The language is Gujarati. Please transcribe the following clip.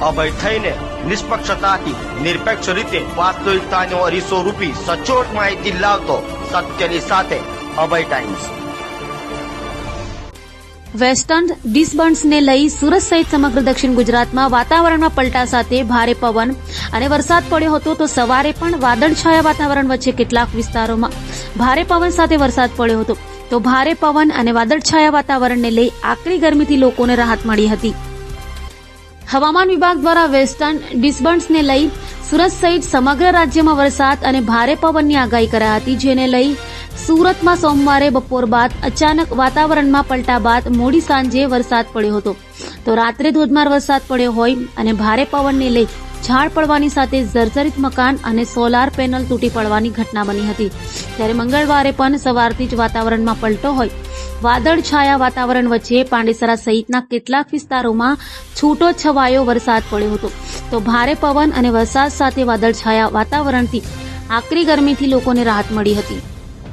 અભય થઈને નિષ્પક્ષતાથી, નિરપેક્ષ રીતે વાસ્તવિકતાનો અરીસો રૂપી સચોટ માહિતી લાવતો સત્યની સાથે અભય ટાઈમ્સ. વેસ્ટર્ન ડિસબર્ન્સને લઈ સુરત સહિત સમગ્ર દક્ષિણ ગુજરાતમાં વાતાવરણમાં પલટા સાથે ભારે પવન અને વરસાદ પડ્યો હતો તો સવારે પણ વાદળછાયા વાતાવરણ વચ્ચે કેટલાક વિસ્તારોમાં ભારે પવન સાથે વરસાદ પડ્યો હતો. તો ભારે પવન અને વાદળછાયા વાતાવરણને લઈ આકરી ગરમીથી લોકોને રાહત મળી હતી. હવામાન વિભાગ દ્વારા વેસ્ટર્ન ડિસ્ટર્બન્સને લઈ સુરત સહિત સમગ્ર રાજ્યમાં વરસાદ અને ભારે પવનની આગાહી કરાઈ હતી, જેને લઈ સુરતમાં સોમવારે બપોર બાદ અચાનક વાતાવરણમાં પલટા બાદ મોડી સાંજે વરસાદ પડ્યો હતો. તો રાત્રે ધોધમાર વરસાદ પડ્યો હોય અને ભારે પવનને લઈ ઝાડ પડવાની સાથે જર્જરિત મકાન અને સોલાર પેનલ તૂટી પડવાની ઘટના બની હતી. ત્યારે મંગળવારે પણ સવારથી જ વાતાવરણમાં પલટો હોય. વાદળ છાયા વાતાવરણ વચ્ચે પાંડેસરા સહિતના કેટલાક વિસ્તારોમાં છૂટો છવાયો વરસાદ પડ્યો હતો. તો ભારે પવન અને વરસાદ સાથે વાદળ છાયા વાતાવરણથી આકરી ગરમીથી લોકોને રાહત મળી હતી.